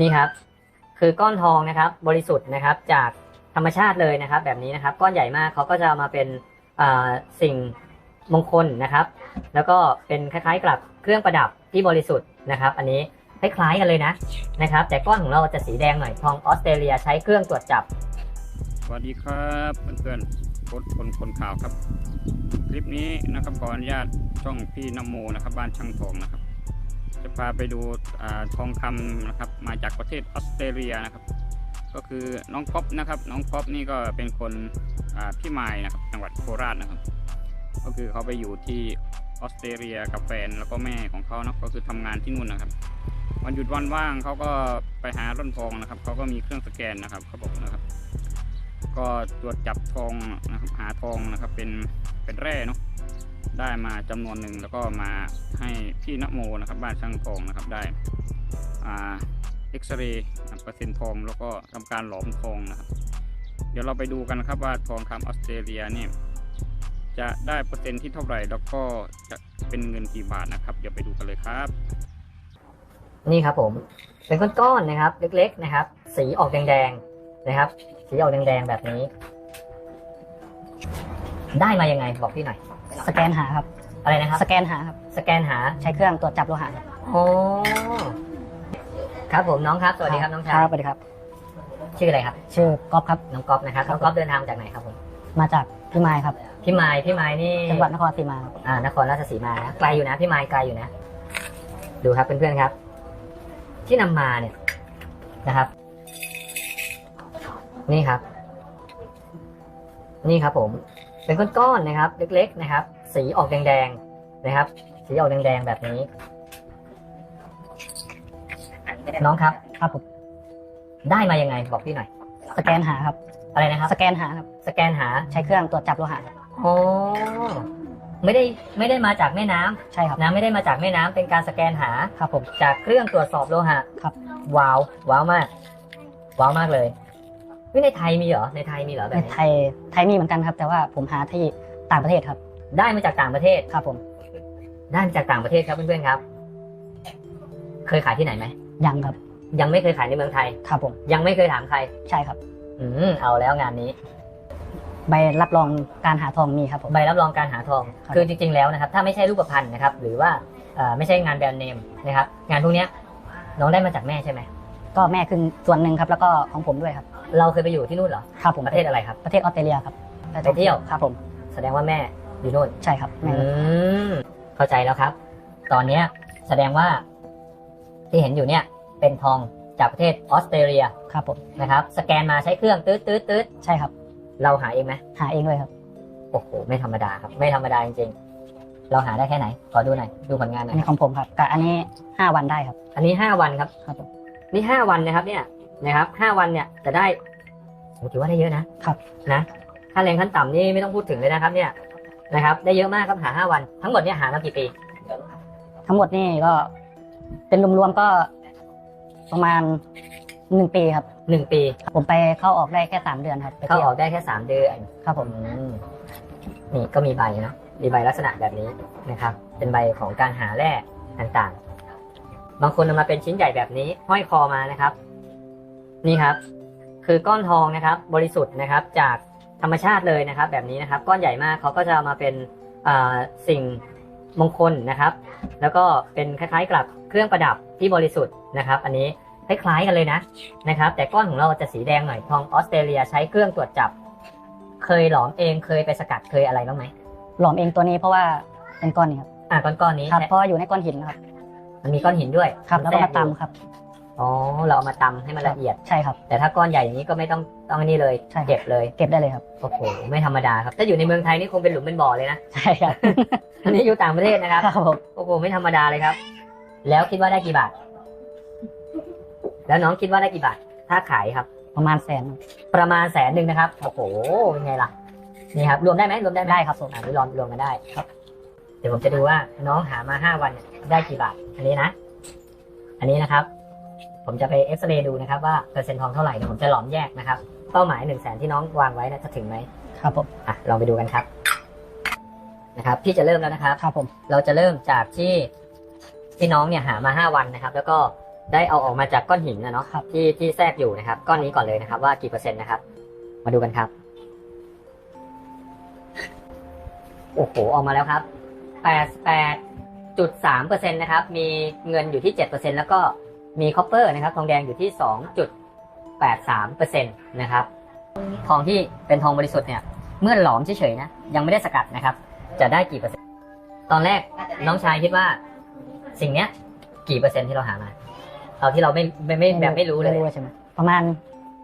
นี่ครับ คือก้อนทองนะครับ บริสุทธิ์นะครับ จากธรรมชาติเลยนะครับ แบบนี้นะครับ ก้อนใหญ่มากเขาก็จะเอามาเป็นสิ่งมงคลนะครับ แล้วก็เป็นคล้ายๆกับเครื่องประดับที่บริสุทธิ์นะครับ อันนี้คล้ายๆกันเลยนะนะครับ แต่ก้อนของเราจะสีแดงหน่อยทองออสเตรเลียใช้เครื่องตรวจจับสวัสดีครับเพื่อนๆคนคนคนข่าวครับ คลิปนี้นะครับขออนุญาตช่องพี่นโมนะครับ บ้านช่างทองนะครับ จะพาไปดูอทองคำนะครับ มาจากประเทศออสเตรเลียนะครับ ก็คือน้องป๊อปนะครับ น้องป๊อปนี่ก็เป็นคนพี่ไม้นะครับ จังหวัดโคราชนะครับ ก็คือเขาไปอยู่ที่ออสเตรเลียกับแฟนแล้วก็แม่ของเขานะก็คือทำงานที่นู่นนะครับ วันหยุดวันว่างเขาก็ไปหาร่อนทองนะครับเขาก็มีเครื่องสแกนนะครับเขาบอกนะครับ ก็ตรวจจับทองนะครับหาทองนะครับเป็นเป็นแร่เนาะ ได้มาจำนวนหนึ่งแล้วก็มาให้พี่นโมนะครับบ้านช่างทองนะครับได้เอ็กซเรย์เปอร์เซ็นต์ทองแล้วก็ทำการหลอมทองนะครับเดี๋ยวเราไปดูกันนะครับว่าทองคำออสเตรเลียเนี่ยจะได้เปอร์เซ็นต์ที่เท่าไหร่แล้วก็จะเป็นเงินกี่บาทนะครับ เดี๋ยวไปดูกันเลยครับ นี่ครับผมเป็นก้อนๆนะครับ เล็ก ๆนะครับ สีออกแดงๆนะครับ สีออกแดงๆแบบนี้ ได้มายังไงบอกพี่หน่อย สแกนหาครับ อะไรนะครับ สแกนหาครับ สแกนหา ใช้เครื่องตรวจจับโลหะครับโอ้ครับผมน้องครับ สวัสดีครับน้องชายครับสวัสดีครับ ชื่ออะไรครับ ชื่อก๊อฟครับ น้องก๊อฟนะครับ น้องก๊อฟเดินทางมาจากไหนครับผม มาจากพี่ไม้ครับ พี่ไม้พี่ไม้นี่ จังหวัดนครศรีมาครับอ่า นครราชสีมานะไกลอยู่นะ พี่ไม้ไกลอยู่นะ ดูครับเพื่อนๆครับ ที่นำมาเนี่ยนะครับ นี่ครับ นี่ครับผม เป็นก้อนๆนะครับ เล็ก ๆ นะครับ สีออกแดงๆนะครับ สีออกแดงๆแบบนี้ น้องครับครับผมได้มายังไงบอกพี่หน่อย สแกนหาครับ อะไรนะครับ สแกนหาครับ สแกนหาใช้เครื่องตรวจจับโลหะครับอ๋อไม่ได้ไม่ได้มาจากแม่น้ำใช่ครับ นะไม่ได้มาจากแม่น้ำเป็นการสแกนหา ครับผม จากเครื่องตรวจสอบโลหะครับ ว้าวว้าวมาก ว้าวมากเลยไม่ในไทยมีเหรอในไทยมีเหรอแบในบนี้ไทยไทยมีเหมือนกันครับ แต่ว่าผมหาที่ต่างประเทศครับ ได้มาจากต่างประเทศครับผม ได้มาจากต่างประเทศครับเพื่อนๆครับ เคยขายที่ไหนไหมยังครับ ยังไม่เคยขายในเมืองไทย ครับผม ยังไม่เคยถามใคร ใช่ครับ อืมเอาแล้วงานนี้ ใบรับรองการหาทองมีครับผม ใบรับรองการหาทอง ครับ คือจริง ๆ แล้วนะครับ ถ้าไม่ใช่รูปพรรณนะครับ หรือว่าเอ่อไม่ใช่งานแบรนด์เนมนะครับ งานพวกเนี้ยน้องได้มาจากแม่ใช่ไหม ก็แม่คือส่วนหนึ่งครับ แล้วก็ของผมด้วยครับ เราเคยไปอยู่ที่นู่นเหรอ ครับผมประเทศอะไรครับ ประเทศออสเตรเลียครับไปเที่ยว ครับผม แสดงว่าแม่ อยู่นู่นใช่ครับแม่อืมเข้าใจแล้วครับ ตอนเนี้ยแสดงว่าที่เห็นอยู่เนี่ย เป็นทองจากประเทศออสเตรเลียครับผมนะครับ สแกนมาใช้เครื่องตืดตืดตืดใช่ครับ เราหาเองไหมหาเองด้วยครับโอ้โหไม่ธรรมดาครับ ไม่ธรรมดาจริงๆ เราหาได้แค่ไหน ขอดูหน่อยดูผลงานหน่อัอนยนี้ของผมครับกับอันนี้ห้าวันได้ครับ อันนี้ห้าวันครับ ครับผมนี่ห้าวันนะครับ เนี่ยนะครับห้าวันเนี่ยจะได้โอ้ถือว่าได้เยอะนะครับ นะค่าแรงขั้นต่ำนี่ไม่ต้องพูดถึงเลยนะครับ เนี่ย นะครับ ได้เยอะมากครับหาห้าวัน ทั้งหมดเนี่ยหามากี่ปี ทั้งหมดนี่ก็เป็นรวมๆก็ประมาณหนึ่งปีครับหนึ่งปี ผมไปเข้าออกได้แค่สามเดือนครับไปเข้าเที่ยอวอกได้แค่สามเดือนครับผม อืมนี่ก็มีใบนะมีใบลักษณะแบบนี้นะครับ เป็นใบของการหาแร่ต่างๆ บางคนนำมาเป็นชิ้นใหญ่แบบนี้ห้อยคอมานะครับ นี่ครับ คือก้อนทองนะครับ บริสุทธิ์นะครับ จาก ธรรมชาติเลยนะครับ แบบนี้นะครับก้อนใหญ่มากเขาก็จะเอามาเป็นอ่าสิ่งมงคลนะครับ แล้วก็เป็นคล้ายๆกับเครื่องประดับที่บริสุทธิ์นะครับ อันนี้คล้ายๆกันเลยนะนะครับ แต่ก้อนของเราจะสีแดงหน่อยทองออสเตรเลียใช้เครื่องตรวจจับ เคยหลอมเองเคยไปสกัดเคยอะไรบ้างไหมหลอมเองตัวนี้เพราะว่าเป็นก้อนนี้ครับอ่าก้อนก้อนๆนี้ครับเพราะว่าอยู่ในก้อนหินนะครับมันมีก้อนหินด้วยครับแล้วก็มาทรอยู่ตำครับ อ๋อเราเอามาตำให้มันละเอียด ใช่ครับ แต่ถ้าก้อนใหญ่อย่างนี้ก็ไม่ต้องต้องอันนี่เลยใช่ครับ เก็บเลยเก็บได้เลยครับ โอ้โหไม่ธรรมดาครับ ถ้าอยู่ในเมืองไทยนี่คงเป็นหลุมเป็นบ่อเลยนะ ใช่ครับอันนี้อยู่ต่างประเทศนะครับ ครับผมโอ้โหไม่ธรรมดาเลยครับ แล้วคิดว่าได้กี่บาท แล้วน้องคิดว่าได้กี่บาท ถ้าขายครับ ประมาณแสนประมาณแสนหนึ่งนะครับ โอ้โหเป็นไงล่ะ นี่ครับ รวมได้ไหมรวมได้หมได้ครับผม อ่านี่รวมรวมกันได้ครับ เดี๋ยวผมจะดูว่าน้องหามาห้าวันเนี่ยได้กี่บาท อันนี้นะ อันนี้นะครับ ผมจะไปเอ็กซเรย์ดูนะครับว่าเปอร์เซ็นต์ทองเท่าไหร่เดี๋ยวผมจะหลอมแยกนะครับ เป้าหมายหนึ่งแสนที่น้องวางไว้นะจะถึงไหมครับผมอะลองไปดูกันครับนะครับพี่จะเริ่มแล้วนะครับครับผมเราจะเริ่มจากที่ที่น้องเนี่ยหามาห้าวันนะครับ แล้วก็ได้เอาออกมาจากก้อนหินนะเนาะครับที่ที่แทรกอยู่นะครับ ก้อนนี้ก่อนเลยนะครับ ว่ากี่เปอร์เซ็นต์นะครับ มาดูกันครับ โอ้โหออกมาแล้วครับแปดแปดจุดสามเปอร์เซ็นต์นะครับ มีเงินอยู่ที่เจ็ดเปอร์เซ็นต์แล้วก็ มีคอปเปอร์นะครับทองแดงอยู่ที่สองจุดแปดสามเปอร์เซ็นต์นะครับทองที่เป็นทองบริสุทธิ์เนี่ยเมื่อหลอมเฉยๆนะยังไม่ได้สกัดนะครับ จะได้กี่เปอร์เซ็นต์ตอนแรกน้องชายคิดว่าสิ่งเนี้ย กี่เปอร์เซ็นต์ที่เราหามาเอาที่เราไม่ไม่ไม่แบบไม่รู้เลยไม่รู้ใช่ไหมประมาณ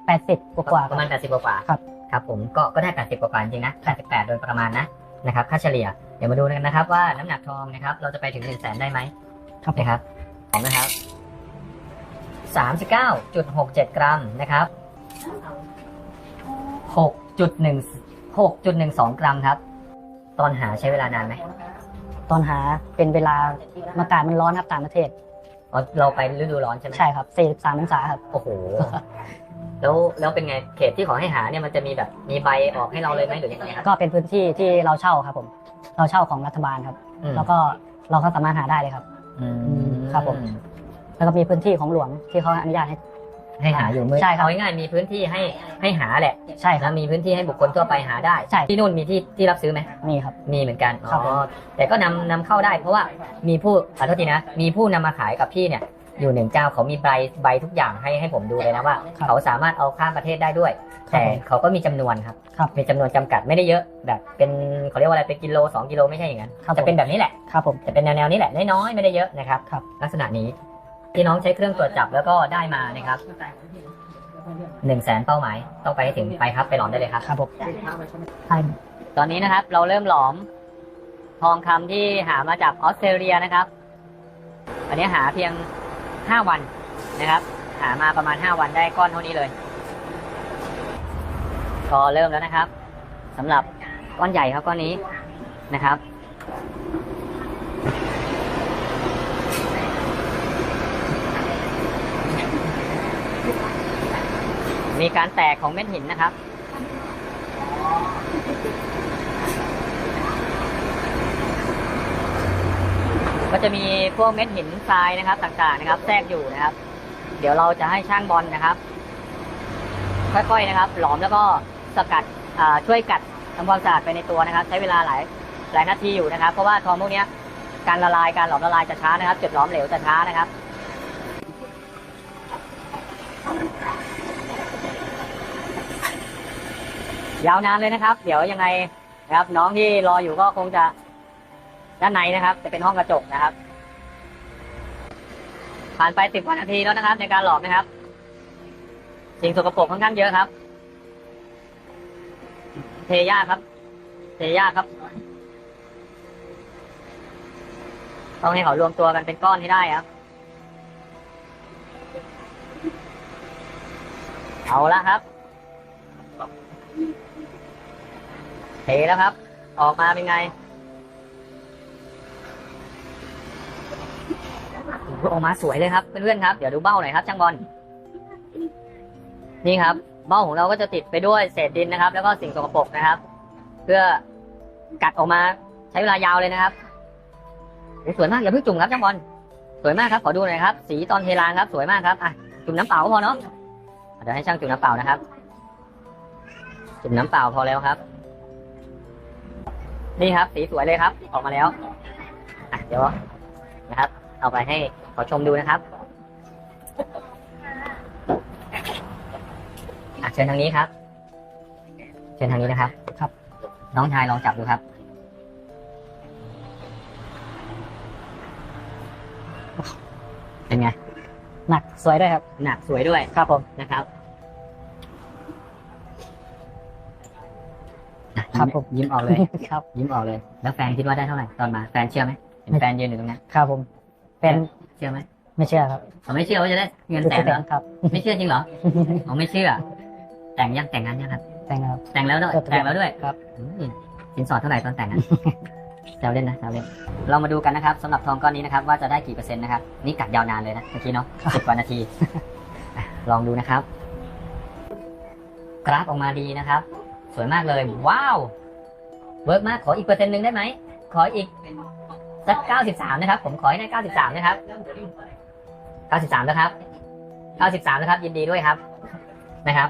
แปดสิบกว่าๆประมาณ 80 กว่าๆครับครับผมก็ก็ได้ 80 กว่าๆจริงๆนะ 88 โดยประมาณนะนะครับค่าเฉลี่ยเดี๋ยวมาดูกันนะครับว่าน้ำหนักทองนะครับ เราจะไปถึง1 0 0 0 0แสนได้ไหมครับผมนะครับของนะครับ 39.67 กรัมนะครับ 6.1 6.12 กรัมครับ ตอนหาใช้เวลานานไหมตอนหาเป็นเวลาอากาศมันร้อนครับต่างประเทศอ๋อเราไปฤดูร้อนใช่ไหมใช่ครับสี่สิบสามองศาครับ โอ้โห แล้วแล้วเป็นไงเขตที่ขอให้หาเนี่ยมันจะมีแบบมีใบออกให้เราเลยไหมหรือยังไงครับก็เป็นพื้นที่ที่เราเช่าครับผม เราเช่าของรัฐบาลครับอืมแล้วก็เราก็สามารถหาได้เลยครับอืมครับผม แล้วก็มีพื้นที่ของหลวงที่เขาอนุญาตให้ ให้หาอยู่มือใช่ครับเอาง่ายๆมีพื้นที่ให้ให้หาแหละใช่ครัแล้บวมีพื้นที่ให้บุคคลทั่วไปหาได้ใช่ ที่นู่นมีที่ที่รับซื้อไหมมีครับ มีเหมือนกันครับอ๋อแต่ก็นำนำเข้าได้ เพราะว่ามีผู้ขอโทษทีนะ มีผู้นำมาขายกับพี่เนี่ย อยู่หนึ่งเจ้าเขามีใบใบทุกอย่างให้ให้ผมดูเลยนะว่า ครับ เขาสามารถเอาข้ามประเทศได้ด้วย ครับแต่ผม เขาก็มีจำนวนครับ ครับมีจำนวนจำกัดไม่ได้เยอะ แบบเป็นเขาเรียกว่าอะไรเป็นกิโลสองกิโลไม่ใช่อย่างนั้นครับจะเป็นแบบนี้แหละ ครับผม จะเป็นแนวๆนี้แหละน้อยๆไม่ได้เยอะนะครับ ครับ ลักษณะนี้ ที่น้องใช้เครื่องตรวจจับแล้วก็ได้มานะครับหนึ่งแสนเป้าหมายต้องไปให้ถึงไปครับไปหลอมได้เลยครับครับผมใช่ตอนนี้นะครับ เราเริ่มหลอม ทองคำที่หามาจากออสเตรเลียนะครับ อันนี้หาเพียงห้าวันนะครับ หามาประมาณห้าวันได้ก้อนเท่านี้เลย ก็เริ่มแล้วนะครับสำหรับก้อนใหญ่ครับก้อนนี้นะครับ มีการแตกของเม็ดหินนะครับ ก็จะมีพวกเม็ดหินทรายนะครับต่างๆนะครับ แทรกอยู่นะครับ เดี๋ยวเราจะให้ช่างบอลนะครับ ค่อยๆนะครับ หลอมแล้วก็สกัดช่วยกัดทำความสะอาดไปในตัวนะครับ ใช้เวลาหลายหลายนาทีอยู่นะครับ เพราะว่าทองพวกนี้การละลายการหลอมละลายจะช้านะครับจุดหลอมเหลวจะช้านะครับ ยาวนานเลยนะครับ เดี๋ยวยังไงนะครับ น้องที่รออยู่ก็คงจะด้านในนะครับ จะเป็นห้องกระจกนะครับ ผ่านไปสิบกว่านาทีแล้วนะครับ ในการหลอมนะครับ สิ่งสกปรกค่อนข้างเยอะครับ เทยากครับ เทยากครับ ต้องให้เขารวมตัวกันเป็นก้อนให้ได้ครับ เอาละครับ เทแล้วครับ ออกมาเป็นไงออกมาสวยเลยครับเพื่อนๆครับ เดี๋ยวดูเบ้าหน่อยครับช่างบอล นี่ครับ เบ้าของเราก็จะติดไปด้วยเศษดินนะครับ แล้วก็สิ่งสกปรกนะครับ เพื่อกัดออกมาใช้เวลายาวเลยนะครับสวยมากอย่าเพิ่งจุ่มครับช่างบอลสวยมากครับขอดูหน่อยครับ สีตอนเทลางครับ สวยมากครับอะจุ่มน้ำเปล่าพอเนาะเดี๋ยวให้ช่างจุ่มน้ำเปล่านะครับจุ่มน้ำเปล่าพอแล้วครับ นี่ครับ สีสวยเลยครับ ออกมาแล้วอะเดี๋ยวนะครับ เอาไปให้ขอชมดูนะครับอะเชิญทางนี้ครับ เชิญทางนี้นะครับ ครับ น้องชายลองจับดูครับ เป็นไง หนักสวยด้วยครับ หนักสวยด้วยครับผมนะครับ ครับผมยิ้มออกเลยครับ ยิ้มออกเลย แล้วแฟนคิดว่าได้เท่าไหร่ตอนมาแฟนเชื่อไหมเห็นแฟนยืนอยู่ตรงนั้นครับผมเป็นเชื่อไหมไม่เชื่อครับเขาไม่เชื่อว่าจะได้เงินแสนเหรอครับ ไม่เชื่อจริงเหรอเขาไม่เชื่อ แต่งยังแต่งงานยังครับ แต่งครับแต่งแล้วด้วยครับแต่งแล้วด้วยครับอืมสินสอดเท่าไหร่ตอนแต่งอะแซวเล่นนะแซวเล่นเรามาดูกันนะครับสำหรับทองก้อนนี้นะครับว่าจะได้กี่เปอร์เซ็นต์นะครับนี่กัดยาวนานเลยนะเมื่อกี้เนาะสิบกว่านาทีอะลองดูนะครับ กราฟออกมาดีนะครับ สวยมากเลย ว้าว เวิร์กมาก ขออีกเปอร์เซ็นต์หนึ่งได้ไหม ขออีกสักเก้าสิบสามนะครับ ผมขอให้ได้เก้าสิบสามนะครับ93แล้วครับ93นะครับ ยินดีด้วยครับ นะครับ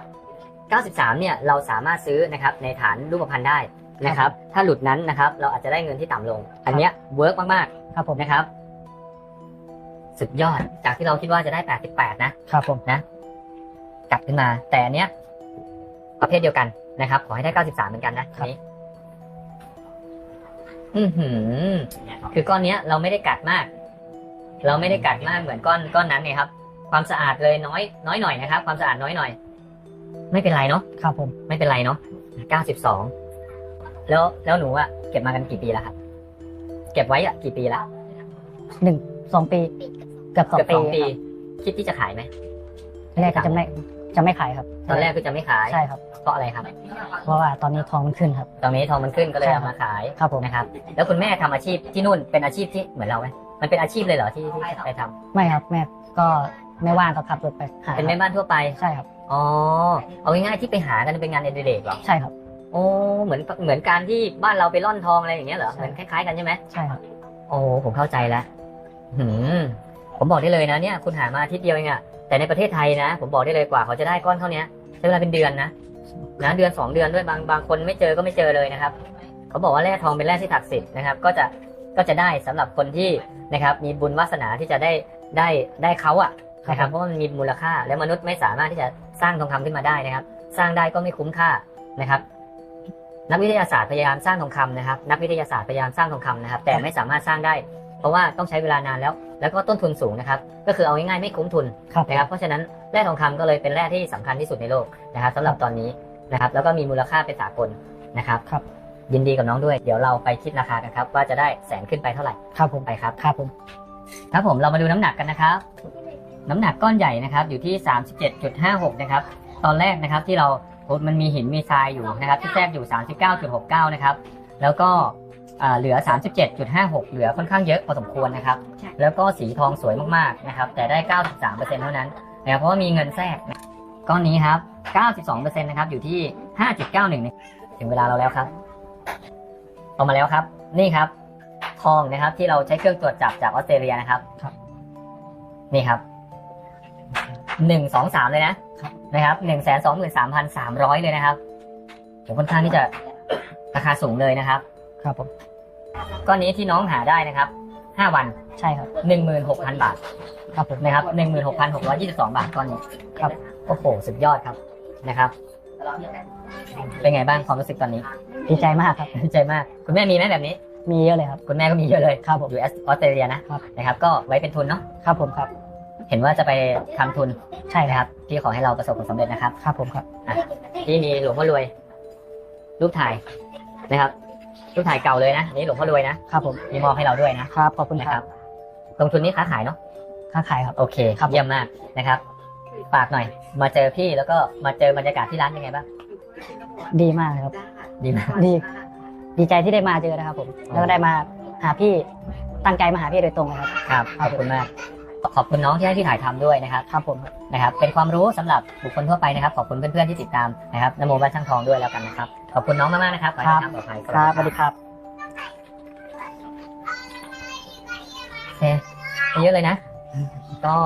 93เนี่ย เราสามารถซื้อนะครับ ในฐานรูปพรรณได้นะครับ ถ้าหลุดนั้นนะครับ เราอาจจะได้เงินที่ต่ำลง อันเนี้ยเวิร์กมากครับผมๆนะครับ สุดยอด จากที่เราคิดว่าจะได้88นะ ครับผมกลับขึ้นมา แต่อันเนี้ยประเภทเดียวกัน นะครับ ขอให้ได้ 93 เหมือนกันนะอันนี้อือหือ คือก้อนเนี้ย เราไม่ได้กัดมาก เราไม่ได้กัดมากเหมือนก้อนก้อนนั้นเนี่ยครับ ความสะอาดเลยน้อย น้อยหน่อยนะครับ ความสะอาดน้อยหน่อย ไม่เป็นไรเนาะครับผมไม่เป็นไรเนาะ92 แล้วแล้วหนูอะเก็บมากันกี่ปีแล้วครับ เก็บไว้อะกี่ปีละหนึ่งสองปีเกือบสองเกือบปีสองปีครับคิดที่จะขายไหมแรกก็จะไม่ จะไม่ขายครับตอนแรกคือจะไม่ขายใช่ครับเพราะอะไรครับ เพราะว่าตอนนี้ทองมันขึ้นครับ ตอนนี้ทองมันขึ้นก็เลยใช่เอามาขายครับผมนะครับ แล้วคุณแม่ทำอาชีพที่นู่นเป็นอาชีพที่เหมือนเราไหมมันเป็นอาชีพเลยเหรอที่ที่ไปทำไม่ครับแม่ก็ไม่ว่างก็ขับรถไปหาเป็นแม่บ้านทั่วไปใช่ครับอ๋อเอาง่ายๆที่ไปหากันเป็นงานอดิเรกเหรอใช่ครับโอ้เหมือนเหมือนการที่บ้านเราไปร่อนทองอะไรอย่างเงี้ยเหรอเหมือนคล้ายๆกันใช่ไหมใช่ครับโอ้ผมเข้าใจแล้วหืมผมบอกได้เลยนะเนี่ย คุณหามาอาทิตย์เดียวเองอะ แต่ในประเทศไทยนะ ผมบอกได้เลยกว่าเขาจะได้ก้อนเท่านี้ใช้เวลาเป็นเดือนนะนะเดือนสองเดือนด้วยบางบางคนไม่เจอก็ไม่เจอเลยนะครับ เขาบอกว่าแร่ทองเป็นแร่ที่ศักดิ์สิทธิ์นะครับ ก็จะก็จะได้สำหรับคนที่นะครับมีบุญวาสนาที่จะได้ได้ได้เขาอะนะครับเพราะมันมีมูลค่า และมนุษย์ไม่สามารถที่จะสร้างทองคำขึ้นมาได้นะครับ สร้างได้ก็ไม่คุ้มค่านะครับ นักวิทยาศาสตร์พยายามสร้างทองคำนะครับ นักวิทยาศาสตร์พยายามสร้างทองคำนะครับ แต่ไม่สามารถสร้างได้ เพราะว่าต้องใช้เวลานานแล้ว แล้วก็ต้นทุนสูงนะครับ ก็คือเอาง่ายๆไม่คุ้มทุนครับนะครับ เพราะฉะนั้นแร่ทองคำก็เลยเป็นแร่ที่สำคัญที่สุดในโลกนะครับสำหรับตอนนี้นะครับ แล้วก็มีมูลค่าเป็นสากลนะครับครับยินดีกับน้องด้วย เดี๋ยวเราไปคิดราคากันครับ ว่าจะได้แสนขึ้นไปเท่าไหร่ครับผมไปครับครับผมครับผมเรามาดูน้ำหนักกันนะครับ น้ำหนักก้อนใหญ่นะครับอยู่ที่ 37.56 นะครับ ตอนแรกนะครับที่เราโอ้มันมีหินมีทรายอยู่นะครับที่แทรกอยู่ 39.69 นะครับ แล้วก็ อ่าเหลือ 37.56 เหลือค่อนข้างเยอะพอสมควรนะครับแล้วก็สีทองสวยมากๆนะครับ แต่ได้ 93%เท่านั้นนะครับเพราะว่ามีเงินแทรกนะก้อนนี้ครับ 92%นะครับ อยู่ที่ 5.91ถึงเวลาเราแล้วครับออกมาแล้วครับ นี่ครับ ทองนะครับที่เราใช้เครื่องตรวจจับจากออสเตรเลียนะครับ ครับ นี่ครับ หนึ่งสองสามเลยนะนะครับหนึ่งแสนสองหมื่นสามพันสามร้อยเลยนะครับโหค่อนข้างที่จะราคาสูงเลยนะครับ ครับผมก้อนนี้ที่น้องหาได้นะครับห้าวันใช่ครับหนึ่งหมื่นหกพันบาทครับผมนะครับหนึ่งหมื่นหกพันหกร้อยี่สิบสองบาทก้อนนี้ครับโอ้โหสุดยอดครับนะครับ เป็นไงบ้างความรู้สึกตอนนี้ ดีใจมากครับดีใจมาก คุณแม่มีไหมแบบนี้ มีเยอะเลยครับ คุณแม่ก็มีเยอะเลยครับผมอยู่ออสเตรเลียนะครับนะครับ ก็ไว้เป็นทุนเนาะครับผมครับ เห็นว่าจะไปทำทุนใช่นะนะคครัรับบที่ขอให้เราประสบผลสำเร็จนะครับ ครับผมครับที่มีหลวงพ่อรวย รูปถ่ายนะครับ รูปถ่ายเก่าเลยนะอันนี่หลวงพ่อรวยนะครับผมมีมอบให้เราด้วยนะครับขอบคุณนะคครัรับบลงทุนนี้ค้าขายเนาะค้าขายครับ โอเคครับ เยี่ยมมากนะครับฝากหน่อย มาเจอพี่แล้วก็มาเจอบรรยากาศที่ร้านยังไงบ้างดีมากเลยครับ ดีมาก ดีดีใจที่ได้มาเจอนะครับผม แล้วก็ได้มาหาพี่ตั้งใจมาหาพี่โดยตรงนะครับ ครับขอบคุณมาก ขอบคุณน้องที่ให้พี่ถ่ายทำด้วยนะครับครับผมนะครับเป็นความรู้สำหรับบุคคลทั่วไปนะครับขอบคุณเพื่อนๆที่ติดตามนะครับนโมบ้านช่างทองด้วยแล้วกันนะครับขอบคุณน้องมากๆนะครับขอให้เดินทางปลอดภัยครับสวัสดีครับโอเคเยอะเลยนะก็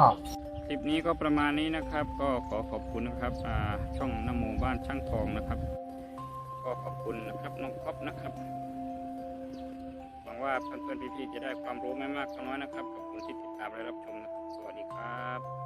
คลิปนี้ก็ประมาณนี้นะครับ ก็ขอขอบคุณนะครับอ่าช่องนโมบ้านช่างทองนะครับ ก็ขอบคุณนะครับน้องก๊อฟนะครับหวังว่าเพื่อนๆพี่ๆจะได้ความรู้ไม่มากก็น้อยนะครับขอบคุณที่ติดตามและรับชม ครับ